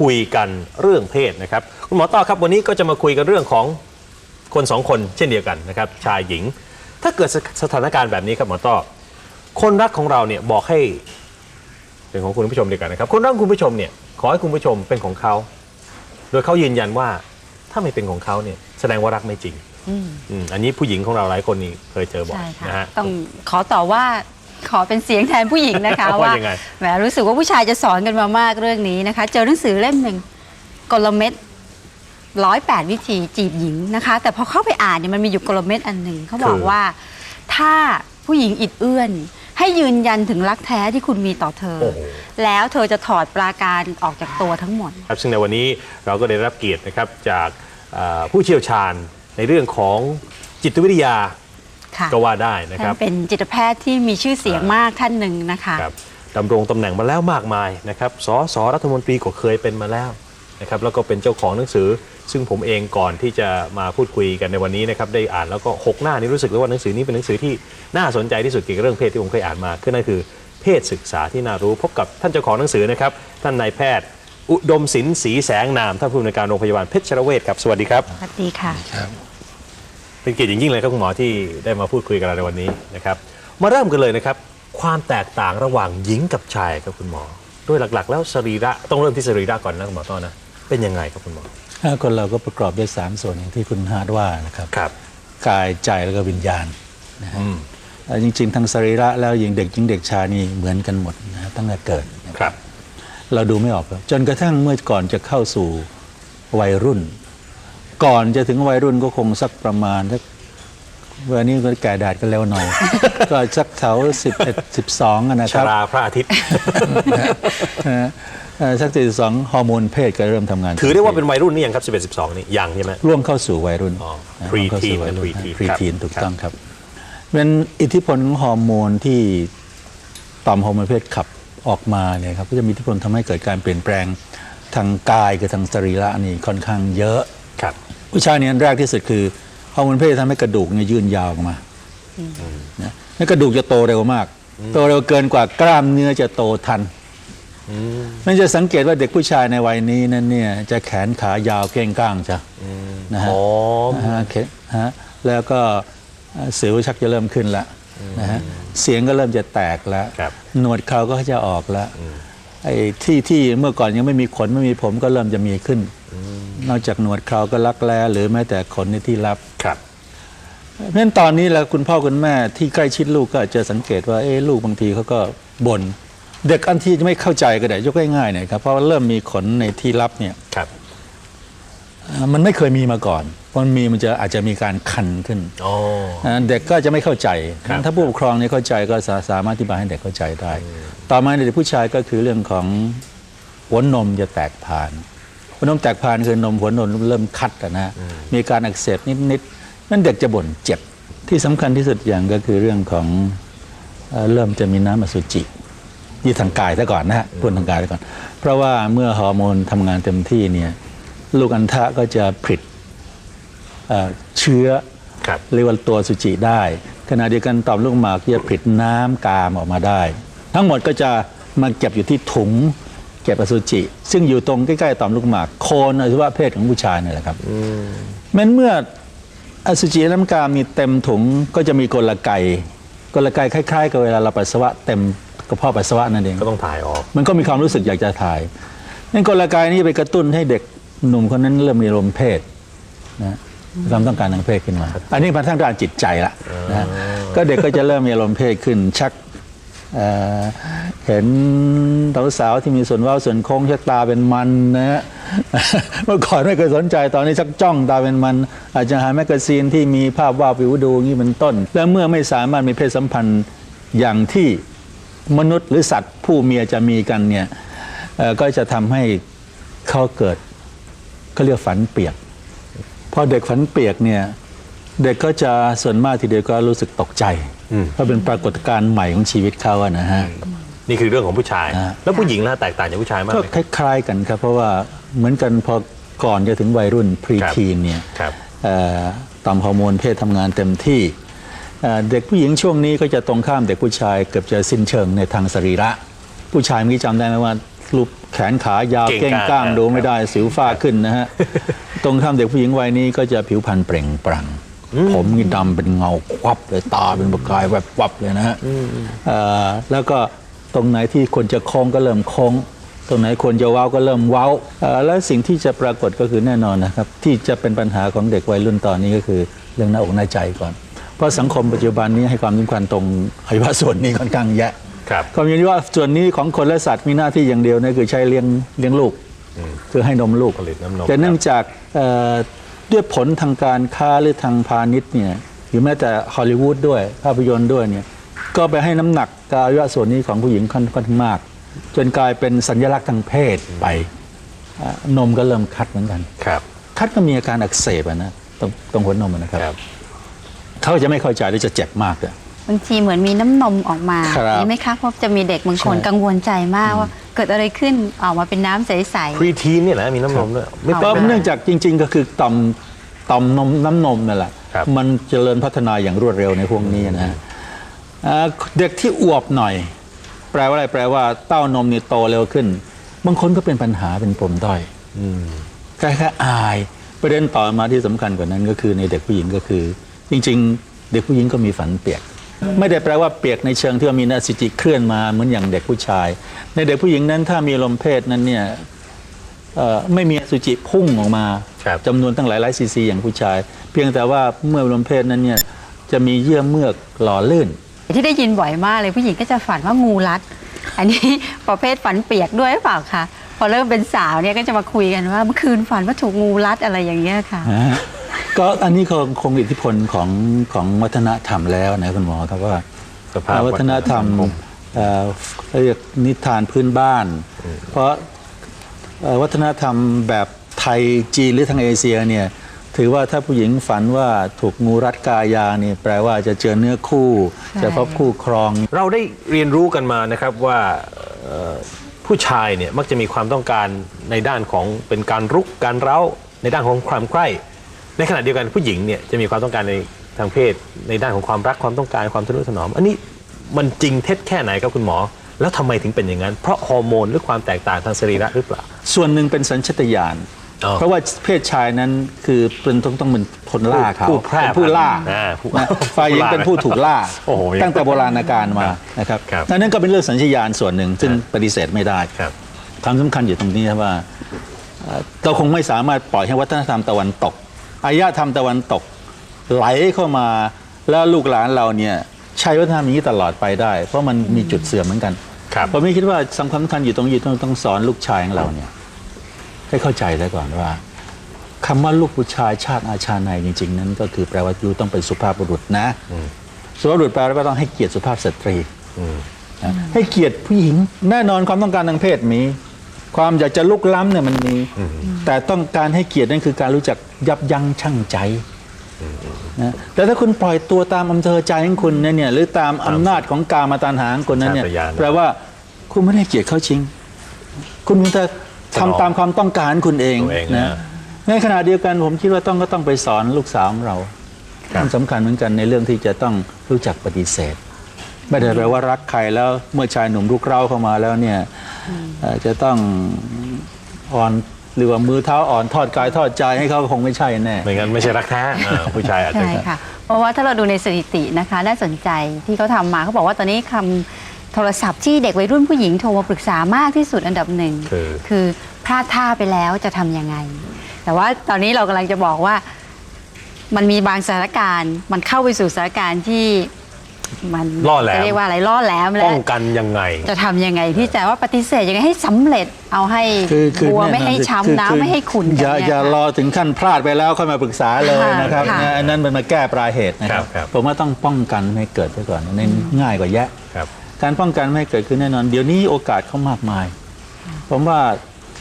คุยกันเรื่องเพศนะครับ คุณหมอต้อครับวันนี้ก็จะมาคุยกันเรื่องของคนสองคนเช่นเดียวกันนะครับ ชายหญิง ถ้าเกิดสสถานการณ์แบบนี้ครับหมอต้อคนรักของเราเนี่ยบอกให้เป็นของคุณผู้ชมเดียวกันนะครับ คนรักคุณผู้ชมเนี่ยขอให้คุณผู้ชมเป็นของเขา โดยเขายืนยันว่าถ้าไม่เป็นของเขาเนี่ยแสดงว่ารักไม่จริงอืมอืมอันนี้ผู้หญิงของเราหลายคนนี่เคยเจอบ่อยใช่ค่ะนะฮะ ต้องขอต่อว่า ขอเป็นเสียงแทนผู้หญิงนะคะว่าว่ายังไง แหมรู้สึกว่าผู้ชายจะสอนกันมามากเรื่องนี้นะคะ เจอหนังสือเล่มหนึ่งกลเม็ดร้อยแปดวิธีจีบหญิงนะคะ แต่พอเข้าไปอ่านเนี่ยมันมีอยู่กลเม็ดอันหนึ่งเขาบอกว่า ถ้าผู้หญิงอิดเอื้อน ให้ยืนยันถึงรักแท้ที่คุณมีต่อเธอ โอ้โห แล้วเธอจะถอดปราการออกจากตัวทั้งหมด ครับซึ่งในวันนี้เราก็ได้รับเกียรตินะครับจากเอ่อผู้เชี่ยวชาญในเรื่องของจิตวิทยาค่ะ ก็ว่าได้นะคท่ารับนเป็นจิตแพทย์ที่มีชื่อเสียงมากท่านหนึ่งนะคะครับดำรงตำแหน่งมาแล้วมากมายนะครับสสรัฐมนตรีก็เคยเป็นมาแล้วนะครับแล้วก็เป็นเจ้าของหนังสือ ซึ่งผมเองก่อนที่จะมาพูดคุยกันในวันนี้นะครับได้อ่านแล้วก็หกหน้านี้รู้สึกเลยว่าหนังสือนี้เป็นหนังสือที่น่าสนใจที่สุดเกี่ยวกับเรื่องเพศที่ผมเคยอ่านมาคือนั่นคือเพศศึกษาที่น่ารู้พบกับท่านเจ้าของหนังสือนะครับท่านนายแพทย์ อุดมศิลป์ศรีแสงนามท่านผู้อำนวยการโรงพยาบาลเพชรเวชครับสวัสดีครับสวัสดีค่ะ เป็นเกียรติอย่างยิ่งเลยครับคุณหมอที่ได้มาพูดคุยกับเราในวันนี้นะครับมาเริ่มกันเลยนะครับ ความแตกต่างระหว่างหญิงกับชายครับคุณหมอโดยหลักๆ แล้วสรีระต้องเริ่มที่สรีระก่อนนะคุณหมอต้อนะเป็นยังไงครับคุณหมอถ้าคนเราก็ประกอบด้วย 3 ส่วนอย่างที่คุณฮาร์ดว่านะครับครับกายใจแล้วก็วิญญาณอืมเอ่อจริงๆทั้งสรีระแล้วหญิงเด็กหญิงเด็กชายนี่เหมือนกันหมดนะฮะตั้งแต่เกิดนะครับ เราดูไม่ออกครับจนกระทั่งเมื่อก่อนจะเข้าสู่วัยรุ่น ก่อนจะถึงวัยรุ่นก็คงสักประมาณสักวันนี้ก็แก่ดาดกันแล้วหน่อย ก็สักแถวสิบเอ็ดสิบสองนะคชารับราพระอาทิตย์นะฮะเอ่อสักสิบสองฮอร์โมนเพศก็เริ่มทำงาน ถือได้ว่าเป็นวัยรุ่นนี่ยังครับ11 12นี่ยังใช่ไหมร่วมเข้าสู่วัยรุ่นอ๋อนะ pre-teen ร่วมเข้าสู่วัยรุ่น pre-teen พรีครับทีนถูกครับต้องครับเป็นอิทธิพลของฮอร์โมนที่ต่อมฮอร์โมนเพศขับออกมาเนี่ยครับก็จะมีอิทธิพลทำให้เกิดการเปลี่ยนแปลงทางกายกับทางสรีระนี่ค่อนข้างเยอะครับ ผู้ชายเนี่ยอันแรกที่สุดคือฮอร์โมนเพศทำให้กระดูกเนี่ยยืนยาวออกมานะแล้วกระดูกจะโตเร็วมาก โตเร็วเกินกว่ากล้ามเนื้อจะโตทันอืมมันจะสังเกตว่าเด็กผู้ชายในวัยนี้นั้นเนี่ยจะแขนขายาวเก้งก้างจ้ะนะฮะอ๋อนะฮะโอเคฮะแล้วก็เอ่อสิวชักจะเริ่มขึ้นแล้วนะฮะเสียงก็เริ่มจะแตกแล้วครับหนวดเขาก็จะออกแล้ว ไอ้ที่ที่เมื่อก่อนยังไม่มีขนไม่มีผมก็เริ่มจะมีขึ้น นอกจากหนวดเขาก็รักแร้หรือแม้แต่ขนในที่รับ ครับ เพราะฉะนั้นตอนนี้แล้วคุณพ่อคุณแม่ที่ใกล้ชิดลูกก็อาจจะสังเกตว่าเอ๊ะลูกบางทีเขาก็บ่นเด็กอันที่จะไม่เข้าใจก็ได้ยกง่ายๆหน่อยครับเพราะว่าเริ่มมีขนในที่รับเนี่ย ครับอ่า มันไม่เคยมีมาก่อนพอมันมีมันจะอาจจะมีการคันขึ้นอ๋ออ่าเด็กก็จะไม่เข้าใจ ครับถ้าผู้ปกครองเนี่ยเข้าใจก็สาสามารถอธิบายให้เด็กเข้าใจได้ ต่อมาในเด็กผู้ชายก็คือเรื่องของหัวนมจะแตกพานหัวนมแตกพานคือนมหัวนมเริ่มคัดอะนะมีการอักเสบนิดๆนั่นเด็กจะบ่นเจ็บที่สำคัญที่สุดอย่างก็คือเรื่องของเอ่อเริ่มจะมีน้ำอสุจินี่ทางกายซะก่อนนะฮะพูดทางกายซะก่อน เพราะว่าเมื่อฮอร์โมนทำงานเต็มที่เนี่ย ลูกอัณฑะก็จะผลิตเอ่อเชื้อครับเรียกว่าตัวสุจิได้ ขณะเดียวกันต่อมลูกหมากจะผลิตน้ำกามออกมาได้ ทั้งหมดก็จะมาเก็บอยู่ที่ถุงเก็บอสุจิ ซึ่งอยู่ตรงใกล้ๆต่อมลูกหมากโคนอวัยวะเพศของผู้ชายนี่แหละครับแม้นเมื่ออสุจิและน้ำกามมีเต็มถุงก็จะมีกลไกกลไกคล้ายๆกับเวลาเราปัสสาวะเต็มกระเพาะปัสสาวะนั่นเองก็ต้องถ่ายออก มันก็มีความรู้สึกอยากจะถ่ายนั่นกลไกนี้ไปกระตุ้นให้เด็ก หนุ่มคนนั้นเริ่มมีลมณ์เพศนะความต้องการทางเพศขึ้นมา อันนี้มาทางด้านจิตใจละนะก็เด็กก็จะเริ่มมีอารมณ์เพศขึ้น ชักเเห็นสาวๆที่มีส่วนว้าส่วนโค้งชักตาเป็นมันนะฮะเมื่อก่อนไม่เคยสนใจตอนนี้ชักจ้องตาเป็นมัน อาจจะหาแมกกาซีนที่มีภาพวาดวิวดูอย่างนี้เป็นต้น แล้วเมื่อไม่สามารถมีเพศสัมพันธ์อย่างที่มนุษย์หรือสัตว์ผู้เมียจะมีกันเนี่ยก็จะทำให้เขาเกิด เขาเรียกฝันเปียกพอเด็กฝันเปียกเนี่ยเด็กก็จะส่วนมากทีเดียวก็รู้สึกตกใจอืมเพราะเป็นปรากฏการณ์ใหม่ของชีวิตเขาอะนะฮะนี่คือเรื่องของผู้ชายฮะแล้วผู้หญิงล่ะแตกต่างจากผู้ชายมากก็ไหมคล้ายๆกันครับ เพราะว่าเหมือนกันพอก่อนจะถึงวัยรุ่นพรีครับทีนเนี่ยครับเอ่อต่อมฮอร์โมนเพศทำงานเต็มที่เอ่อเด็กผู้หญิงช่วงนี้ก็จะตรงข้ามเด็กผู้ชายเกือบจะสิ้นเชิงในทางสรีระ ผู้ชายเมื่อกี้จำได้ไหมว่า รูปแขนขายาวเก่งเก้งกาจก้างครับดูไม่ได้สิวฟ้าขึ้นนะฮะ ตรงข้ามเด็กผู้หญิงวัยนี้ก็จะผิวพรรณเปล่งปลั่งผมนี่ดำเป็นเงาควับเลยตาเป็นประกายแวบวับเลยนะฮะเอ่อแล้วก็ตรงไหนที่ควรจะโค้งก็เริ่มโค้งตรงไหนควรจะเว้าก็เริ่มเว้าเอ่อแล้วสิ่งที่จะปรากฏก็คือแน่นอนนะครับ ที่จะเป็นปัญหาของเด็กวัยรุ่นตอนนี้ก็คือเรื่องหน้าอกหน้าใจก่อน เพราะสังคมปัจจุบันนี้ให้ความสำคัญตรงอวัยวะส่วนนี้ค่อนข้างแยะ ครับความจริงว่าส่วนนี้ของคนและสัตว์มีหน้าที่อย่างเดียวนะคือใช้เลี้ยงเลี้ยงลูก คือให้นมลูกผลิตน้ำนมแต่เนื่องจากเอ่อด้วยผลทางการค้าหรือทางพาณิชย์เนี่ยหรือแม้แต่ฮอลลีวูดด้วยภาพยนตร์ด้วยเนี่ยก็ไปให้น้ำหนักกับอวัยวะส่วนนี้ของผู้หญิงค่อนค่อนข้างมาก จนกลายเป็นสัญลักษณ์ทางเพศไปอ่านมก็เริ่มคัดเหมือนกันครับ คัดก็มีอาการอักเสบอะนะตรงตรงหัวนมอะนะครับครับ เขาจะไม่เข้าใจและจะเจ็บมากเลย บางทีเหมือนมีน้ำนมออกมาครับนี่ไหมคะเพราะจะมีเด็กบางคนใช่ กังวลใจมากว่า เกิดอะไรขึ้นออกมาเป็นน้ำใส พรีทีนเนี่ยนะมีน้ำนมด้วยไม่ก็เป็น เนื่องจากจริง ๆ ก็คือต่อมต่อมนมน้ำนมนั่นแหละ ครับ มันเจริญพัฒนาอย่างรวดเร็วในพวกนี้นะฮะอ่าเด็กที่อวบหน่อย แปลว่าอะไรแปลว่าเต้านมนี่โตเร็วขึ้น บางคนก็เป็นปัญหาเป็นปมด้อยอืมแค่แค่อาย ประเด็นต่อมาที่สำคัญกว่านั้นก็คือในเด็กผู้หญิงก็คือ จริง ๆ เด็กผู้หญิงก็มีฝันเปียก ไม่ได้แปลว่าเปียกในเชิงที่ว่ามีอสุจิเคลื่อนมาเหมือนอย่างเด็กผู้ชาย ในเด็กผู้หญิงนั้นถ้ามีลมเพศนั้นเนี่ยเอ่อไม่มีอสุจิพุ่งออกมาครับจำนวนตั้งหลายร้อยซีซีอย่างผู้ชาย เพียงแต่ว่าเมื่อลมเพศนั้นเนี่ยจะมีเยื่อเมือกหล่อลื่นๆที่ได้ยินบ่อยมากเลยผู้หญิงก็จะฝันว่างูรัด อันนี้ประเภทฝันเปียกด้วยหรือเปล่าคะพอเริ่มเป็นสาวเนี่ยก็จะมาคุยกันว่าเมื่อคืนฝันว่าถูกงูรัดอะไรอย่างเงี้ยค่ะนะฮะ ก็อันนี้คงคงอิทธิพลของของวัฒนธรรมแล้วนะคุณหมอครับว่าสภาพวัฒนธรรมสังคมเอ่อเขาเรียกนิทานพื้นบ้าน เพราะเอ่อวัฒนธรรมแบบไทยจีนหรือทางเอเชียเนี่ยถือว่าถ้าผู้หญิงฝันว่าถูกงูรัดกายาเนี่ยแปลว่าจะเจอเนื้อคู่ใช่ จะพบคู่ครอง เราได้เรียนรู้กันมานะครับว่าเอ่อผู้ชายเนี่ยมักจะมีความต้องการในด้านของเป็นการรุกการเร้าในด้านของความใคร่ ในขณะเดียวกันผู้หญิงเนี่ยจะมีความต้องการในทางเพศ ในด้านของความรักความต้องการความทนุถนอม อันนี้มันจริงเท็จแค่ไหนครับคุณหมอ แล้วทำไมถึงเป็นอย่างนั้น เพราะฮอร์โมนหรือความแตกต่างทางสรีระหรือเปล่า ส่วนหนึ่งเป็นสัญชตาตญาณอ๋อเพราะว่าเพศชายนั้นคือเป็นต้องต้องเป็นคนล่าเขาผู้แพร่เป็นผู้ล่าอ่าผู้นะฝ่ายหญิงเป็นผู้ถูกล่าโอ้โหตั้งแต่โบราณกาลมานะครับครับดังนั้นก็เป็นเรื่องสัญชาตญาณส่วนหนึ่งซึ่งปฏิเสธไม่ได้ครับความสำคัญอยู่ตรงนี้ครับว่าเอ่อเราคงไม่สามารถปล่อยให้วัฒนธรรมตะวันตก อารยธรรมตะวันตกไหลเข้ามาแล้วลูกหลานเราเนี่ยใช้วัฒนธรรมอย่างนี้ตลอดไปได้ เพราะมันมีจุดเสื่อมเหมือนกันครับผมไม่คิดว่าสำคัญสำคัญอยู่ตรงนี้ต้องต้องสอนลูกชายของเราเนี่ยให้เข้าใจได้ก่อนว่าคำว่าลูกผู้ชายชาติอาชาในยจริง ๆ นั้น ก็คือแปลว่ายูต้องเป็นสุภาพบุรุษนะสุภาพบุรุษแปลว่าต้องให้เกียรติสุภาพสตรีอืมนะให้เกียรติผู้หญิง แน่นอนความต้องการทางเพศมี ความอยากจะลุกล้ำเนี่ยมันมี แต่ต้องการให้เกียรตินั่นคือการรู้จักยับยั้งชั่งใจนะแต่ถ้าคุณปล่อยตัวตามอำเภอใจของคุณเนี่ยเนี่ยหรือตามอำนาจของกามาตานหาของคุณนั้นเนี่ยชาตญาณแปลว่าคุณไม่ได้ให้เกียรติเขาจริง คุณเพียงแต่ทำตามความต้องการคุณเองตัวเองนะนะในขณะเดียวกันผมคิดว่าต้องก็ต้องไปสอนลูกสาวของเราครับมันสำคัญเหมือนกันในเรื่องที่จะต้องรู้จักปฏิเสธ ไม่ได้แปลว่ารักใครแล้วเมื่อชายหนุ่มรุกเร้าเข้ามาแล้วเนี่ยเอ่อจะต้องอ่อนหรือว่ามือเท้าอ่อนทอดกายทอดใจให้เขาคงไม่ใช่แน่ไม่งั้นไม่ใช่รักแท้อ่าผู้ชายอาจจะใช่ค่ะ เพราะว่าถ้าเราดูในสถิตินะคะน่าสนใจที่เขาทำมาเขาบอกว่าตอนนี้คำโทรศัพท์ที่เด็กวัยรุ่นผู้หญิงโทรมาปรึกษามากที่สุดอันดับหนึ่งคือคือพลาดท่าไปแล้วจะทำยังไง แต่ว่าตอนนี้เรากำลังจะบอกว่ามันมีบางสถานการณ์ มันเข้าไปสู่สถานการณ์ที่ มันล่อแหลมจะเรียกว่าอะไรล่อแหลมแล้ป้วองกันยังไง จะทำยังไงที่จะว่าปฏิเสธยังไงให้สำเร็จเอาให้คือคือบัวแน่นอนไม่ให้คือช้ำคือน้ำไม่ให้ขุ่นอย่ากันเนี่อย่าค่ะรอถึงขั้นพลาดไปแล้วค่อยมาปรึกษาเลยค่ะนะครับค่ะนะอันนั้นมันมาแก้ปลายเหตุนะครับครับ ผมว่าต้องป้องกันไม่ให้เกิดไปก่อนนั่นง่ายกว่าแยะครับการป้องกันไม่ให้เกิดขึ้นแน่นอน เดี๋ยวนี้โอกาสเขามากมาย ผมว่า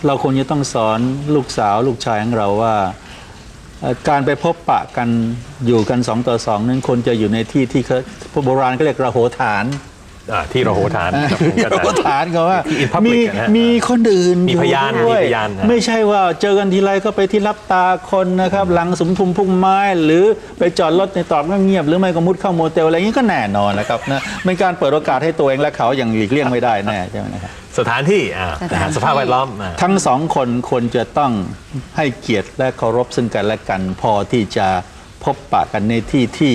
เราควรจะต้องสอนลูกสาวลูกชายของเราว่าเอ่อ การไปพบปะกันอยู่กันสองต่อสองนั้นควรจะอยู่ในที่ที่เขาโบราณก็เรียกระโหฐานอ่าที่ระโหฐานครับผมเข้าใจระโหฐานก็ว่าที่ in public มีอะนะฮะมีคนอื่นมีอยู่พยานด้วยมีพยานนะไม่ใช่ว่าเจอกันทีไรก็ไปที่รับตาคนนะครับหลังสมทุมพุ่มไม้ หรือไปจอดรถในตรอกเงียบๆหรือไม่ก็มุดเข้าโมเตลอะไรอย่างนี้ก็แน่นอนนะครับนะเป็นการเปิดโอกาสให้ตัวเองและเขาอย่างหลีกเลี่ยงไม่ได้แน่ใช่ไหมนะครับ สถานที่อ่าสถานที่ สภาพแวดล้อมอ่า ทั้งสองคนควรจะต้องให้เกียรติและเคารพซึ่งกันและกัน พอที่จะพบปะกันในที่ที่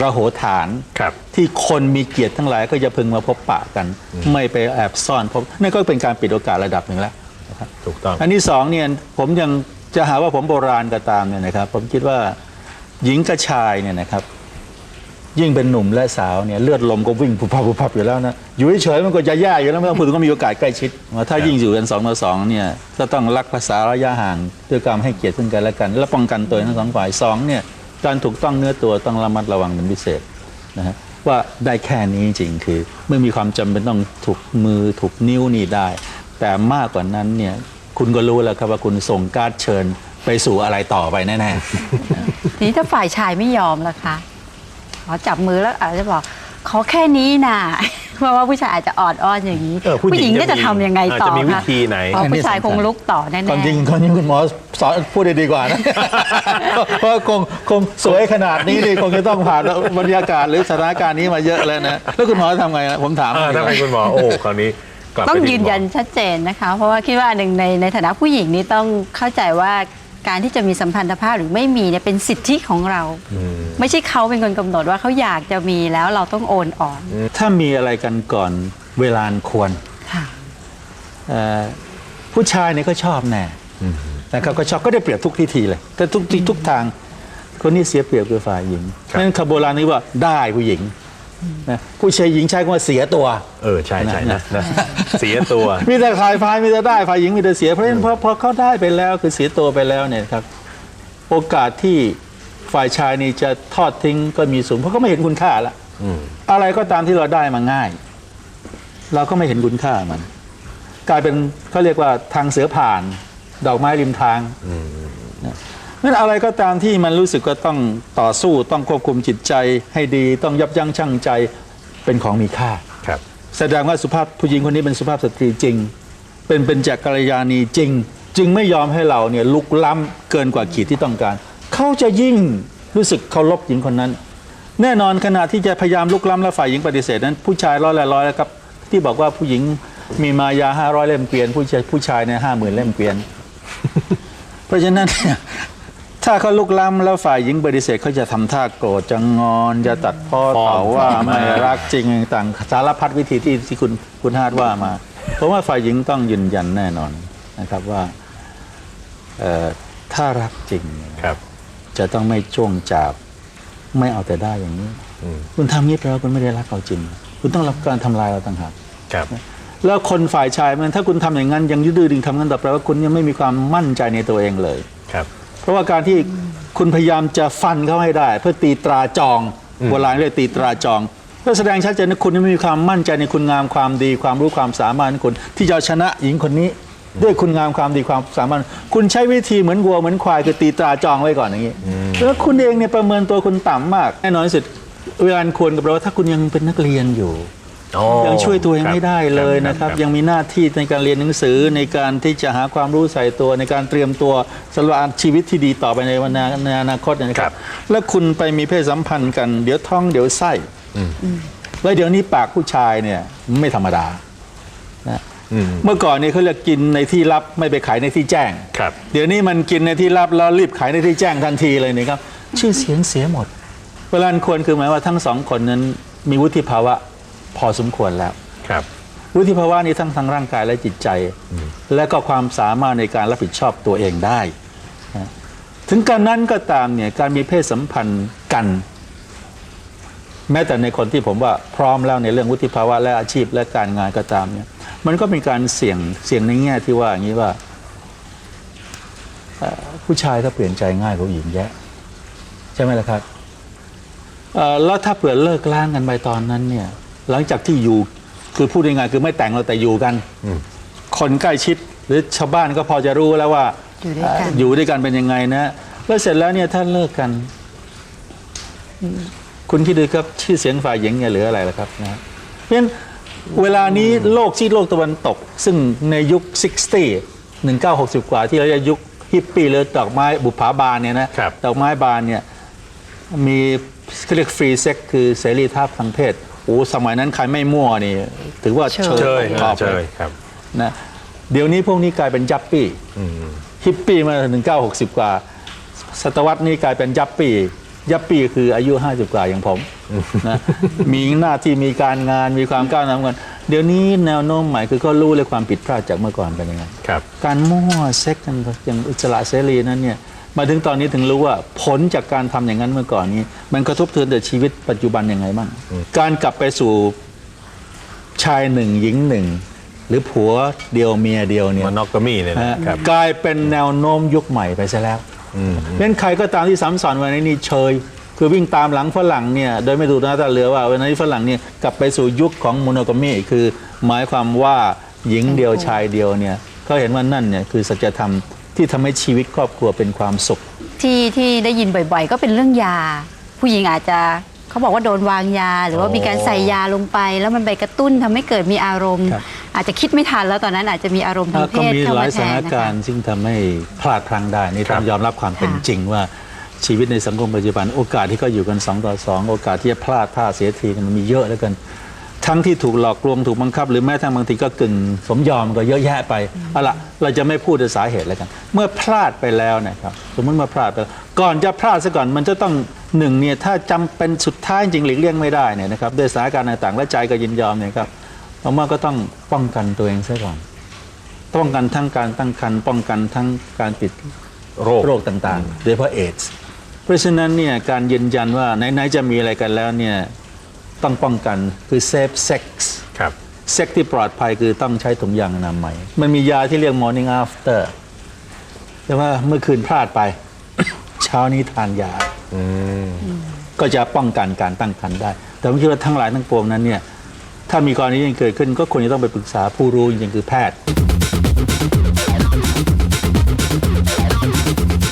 ระโหฐาน ครับ ที่คนมีเกียรติทั้งหลายก็จะพึงมาพบปะกัน ไม่ไปแอบซ่อนพบนั่นก็เป็นการปิดโอกาสระดับหนึ่งแล้ว ถูกต้อง อันที่สองเนี่ยผมยังจะหาว่าผมโบราณก็ตามเนี่ยนะครับ ผมคิดว่าหญิงกับชายเนี่ยนะครับ ยิ่งเป็นหนุ่มและสาวเนี่ยเลือดลมก็วิ่งผุบพับผุบพับอยู่แล้วนะอยู่เฉยๆมันก็จะแย่อยู่แล้วไม่ต้องพูดถึงก็มีโอกาสใกล้ชิดถ้ายิ่งอยู่กันสองต่อสองเนี่ยก็ต้องรักภาษาระยะห่างด้วยการให้เกียรติซึ่งกันและกัน และป้องกันตัวทั้งสองฝ่ายสองเนี่ยการถูกต้องเนื้อตัวต้องระมัดระวังเป็นพิเศษนะฮะว่าได้แค่นี้จริงคือ ไม่มีความจำเป็นต้องถูกมือถูกนิ้วนี่ได้ แต่มากกว่านั้นเนี่ยคุณก็รู้แล้วครับว่าคุณส่งการ์ดเชิญไปสู่อะไรต่อไปแน่ๆทีนี้ถ้าฝ่ายชายไม่ยอมล่ะคะ อจับมือแล้วอาจจะบอกขอแค่นี้นะเพราะว่าผู้ชายอาจจะออดอ้อนอย่างนี้ เออผู้หญิงก็จะทำยังไงต่อจะมีวิคะธีไหนเพราะผู้ชายคงลุกต่อแน่ๆ ความจริงๆความจริงคุณหมอสอนพูดได้ดีกว่านะ เพราะคงคงสวยขนาดนี้นี่คงจะต้องผ่านบรรยากาศหรือสถานการณ์นี้มาเยอะแล้วนะ แล้วคุณหมอทำไงนะผมถามอ่าถ้าเป็นคุณหมอโอ้คราวนี้กลับไปต้องที่ยืนยันคุณหมอชัดเจนนะคะ เพราะว่าคิดว่าหนึ่งในในฐานะผู้หญิงนี่ต้องเข้าใจว่า การที่จะมีสัมพันธภาพหรือไม่มีเนี่ยเป็นสิทธิของเรา ไม่ใช่เขาเป็นคนกำหนดว่าเขาอยากจะมีแล้วเราต้องโอนอ่อน ถ้ามีอะไรกันก่อนเวลาอันควรค่ะเอ่อผู้ชายเนี่ยก็ชอบแน่นะครับก็ชอบก็ได้เปรียบทุกทิทีเลยแต่ทุกทีทุกทางคนนี้เสียเปรียบคือฝ่ายหญิงครับนั่นคำโบราณนี้ว่าได้ผู้หญิง นะผู้ชายหญิงใช้คำว่าเสียตัว เออใช่ใช่นะนะเสียตัว มีแต่ฝ่ายฝ่ายมีแต่ได้ฝ่ายหญิงมีแต่เสียเพราะฉะนั้นพอพอเขาได้ไปแล้วคือเสียตัวไปแล้วเนี่ยครับ โอกาสที่ฝ่ายชายนี่จะทอดทิ้งก็มีสูงเพราะเขาไม่เห็นคุณค่าละอืมอะไรก็ตามที่เราได้มาง่าย เราก็ไม่เห็นคุณค่ามัน กลายเป็นเขาเรียกว่าทางเสือผ่าน ดอกไม้ริมทาง นะนั่นอะไรก็ตามที่มันรู้สึกว่าต้องต่อสู้ต้องควบคุมจิตใจให้ดีต้องยับยั้งชั่งใจเป็นของมีค่าครับแสดงว่าสุภาพผู้หญิงคนนี้เป็นสุภาพสตรีจริง เป็นเป็นจักรยานีจริง จึงไม่ยอมให้เราเนี่ยลุกล้ำเกินกว่าขีดที่ต้องการ เขาจะยิ่งรู้สึกเคารพหญิงคนนั้น แน่นอนขณะที่จะพยายามลุกล้ำและฝ่ายหญิงปฏิเสธนั้น ผู้ชายร้อยละร้อยแล้วครับที่บอกว่าผู้หญิงมีมายาห้าร้อยเล่มเกวียน ผู้ชายผู้ชายเนี่ยห้าหมื่นเล่มเกวียน เพราะฉะนั้นเนี่ย ถ้าเขาลุกล้ำแล้วฝ่ายหญิงปฏิเสธเขาจะทำท่าโกรธจะงอนจะตัดพ้อฟ้องต่อว่าฟ้องมาไม่รักจริงต่างสารพัดวิธีที่ที่คุณคุณฮาดว่ามาเพราะว่าฝ่ายหญิงต้องยืนยันแน่นอนนะครับว่าเอ่อถ้ารักจริงเนี่ยครับ จะต้องไม่จ้วงจับไม่เอาแต่ได้อย่างนี้อืมคุณทำนี้แปลว่าคุณไม่ได้รักเราจริง คุณต้องรับการทำลายเราต่างหากครับ แล้วคนฝ่ายชายมันถ้าคุณทำอย่างนั้นยังยืดดื้อดึงทำงั้นต่อไปว่าคุณยังไม่มีความมั่นใจในตัวเองเลยครับเพ ราะว่าการที่คุณพยายามจะฟันเขาให้ได้ เพื่อตีตราจองโบราณเรียกตีตราจองก็แสดงชัดเจนว่าคุณไม่มีความมั่นใจในคุณงามความดีความรู้ความสามารถของคุณที่จะเอาชนะหญิงคนนี้ด้วยคุณงามความดีความสามารถ คุณใช้วิธีเหมือนวัวเหมือนควายคือตีตราจองไว้ก่อนอย่างนี้แล้วคุณเองเนี่ยประเมินตัวคุณต่ำมากแน่นอนที่สุดเวลาควรกับเราว่าถ้าคุณยังเป็นนักเรียนอยู่อ๋อ ยังช่วยตัวเองครับไม่ได้เลยนะครับยังมีหน้าที่ในการเรียนหนังสือในการที่จะหาความรู้ใส่ตัวในการเตรียมตัวสำหรับชีวิตที่ดีต่อไปในวันนาในอนาคตเนยนะคครัรับบแล้วคุณไปมีเพศสัมพันธ์กัน เดี๋ยวท้องเดี๋ยวไส้แล้วเดี๋ยวนี้ปากผู้ชายเนี่ยไม่ธรรมดานะอืมเมื่อก่อนเนี่ยเขาเรียกกินในที่ลับไม่ไปขายในที่แจ้งครับ เดี๋ยวนี้มันกินในที่ลับแล้วรีบขายในที่แจ้งทันทีเลยนะครับชื่อเสียงเสียหมดเวลาอันควรคือหมายว่าทั้งสองคนนั้นมีวุฒิภาวะ พอสมควรแล้วครับวุฒิภาวะนี้ทั้งทางร่างกายและจิตใจ และก็ความสามารถในการรับผิดชอบตัวเองได้นะถึงการนั้นก็ตามเนี่ยการมีเพศสัมพันธ์กัน แม้แต่ในคนที่ผมว่าพร้อมแล้วในเรื่องวุฒิภาวะและอาชีพและการงานก็ตามเนี่ยมันก็เป็นการเสี่ยงเสี่ยงในแง่ที่ว่าอย่างนี้ว่าเอ่อผู้ชายก็เปลี่ยนใจง่ายกว่าผู้หญิงแยะ ใช่ไหมล่ะครับเอ่อแล้วถ้าเผื่อเลิกล้างกันไปตอนนั้นเนี่ย หลังจากที่อยู่คือพูดง่ายๆคือไม่แต่งเราแต่อยู่กันอืมคนใกล้ชิดหรือชาวบ้านก็พอจะรู้แล้วว่าอยู่ด้วยกันเอ่ออยู่ด้วยกันเป็นยังไงนะแล้วเสร็จแล้วเนี่ยถ้าเลิกกันอืมคุณคิดดูครับชื่อเสียงฝ่ายหญิงเนี่ยเหลืออะไรล่ะครับนะเพราะฉะนั้นเวลานี้โลกที่โลกตะวันตก ซึ่งในยุค 60 1960 กว่าที่เราจะยุคฮิปปี้หรือดอกไม้บุปผาบานเนี่ยนะครับดอกไม้บานเนี่ยมีเขาเรียกฟรีเซ็กคือเสรีภาพทางเพศ โอ้สมัยนั้นใครไม่มั่วนี่ ถือว่าเชยเชยขอบเชเลยยครับนะเดี๋ยวนี้พวกนี้กลายเป็นยัปปี้อืมฮิปปี้มาถึง9 60กว่าศตวรรษนี้กลายเป็นยัปปี้ยัปปี้คืออายุ50กว่าอย่างผมนะมีหน้าที่มีการงานมีความก้าวหน้ากันเดี๋ยวนี้แนวโน้มใหม่คือเขารู้เลยความผิดพลาดจากเมื่อก่อนเป็นยังไงครับ การมั่วเซ็กกันอย่างอิสระเสรีนั้นเนี่ย มาถึงตอนนี้ถึงรู้ว่าผลจากการทำอย่างนั้นเมื่อก่อนนี้ มันกระทบเทือนต่อชีวิตปัจจุบันยังไงบ้างการกลับไปสู่ชายหนึ่งหญิงหนึ่งหรือผัวเดียวเมียเดียวเนี่ยมานอกกามีเนี่ยนะฮะนะครับกลายเป็นแนวโน้มยุคใหม่ไปซะแล้วอืมเพราะฉะนั้นใครก็ตามที่ซ้ำซ้อนวันนี้นี่เชย คือวิ่งตามหลังฝรั่งเนี่ยโดยไม่ดูหน้าตาเรือว่าวันนี้ฝรั่งเนี่ยกลับไปสู่ยุคของโมโนกามีคือหมายความว่าหญิงเดียวชายเดียวเนี่ยเขาเห็นว่านั่นเนี่ยคือสัจธรรม ที่ทำให้ชีวิตครอบครัวเป็นความสุข ที่ที่ได้ยินบ่อยๆ ก็เป็นเรื่องยา ผู้หญิงอาจจะเขาบอกว่าโดนวางยา หรือว่ามีการใส่ยาลงไป แล้วมันไปกระตุ้นทำให้เกิดมีอารมณ์ครับอาจจะคิดไม่ทันแล้วตอนนั้นอาจจะมีอารมณ์ทางเพก็ศมีเข้าหลามายแทสถานนนะกาคะรณ์ซึ่งทำให้พลาดพลั้งได้นี่ครัต้อบงยอมรับความเป็นค่ะจริงว่าชีวิตในสังคมปัจจุบันโอกาสที่เขาอยู่กันสองต่อสองโอกาสที่จะพลาดท่าเสียทีเนี่ยมันมีเยอะแล้วกัน ทั้งที่ถูกหลอกลวงถูกบังคับ หรือแม้แต่บางทีก็กึ่งสมยอมก็เยอะแยะไปเอาละเราจะไม่พูดถึงสาเหตุแล้วกัน เมื่อพลาดไปแล้วนะครับสมมติเมื่อพลาดไปแล้วก่อนจะพลาดซะก่อนมันจะต้องหนึ่งเนี่ยถ้าจำเป็นสุดท้ายจริงหลีกเลี่ยงไม่ได้เนี่ยนะครับด้วยสถานการณ์ต่างๆและใจก็ยินยอมเนี่ยครับผมว่าก็ต้องป้องกันตัวเองซะก่อนป้องกันทั้งการตั้งครรภ์ป้องกันทั้งการติดโรคโรคต่างๆโดยเฉพาะเอดส์เพราะฉะนั้นเนี่ยการยืนยันว่าไหนๆจะมีอะไรกันแล้วเนี่ย ต้องป้องกันคือเซฟเซ็กส์ครับเซ็กที่ปลอดภัยคือต้องใช้ถุงยางอนามัย มันมียาที่เรียก morning after แต่ว่าเมื่อคืนพลาดไป เช้านี้ทานยาอืมก็จะป้องกันการตั้งครรภ์ได้ แต่ผมคิดว่าทั้งหลายทั้งปวงนั้นเนี่ยถ้ามีกรณีนี้เกิดขึ้นก็ควรจะต้องไปปรึกษาผู้รู้จริงๆคือแพทย์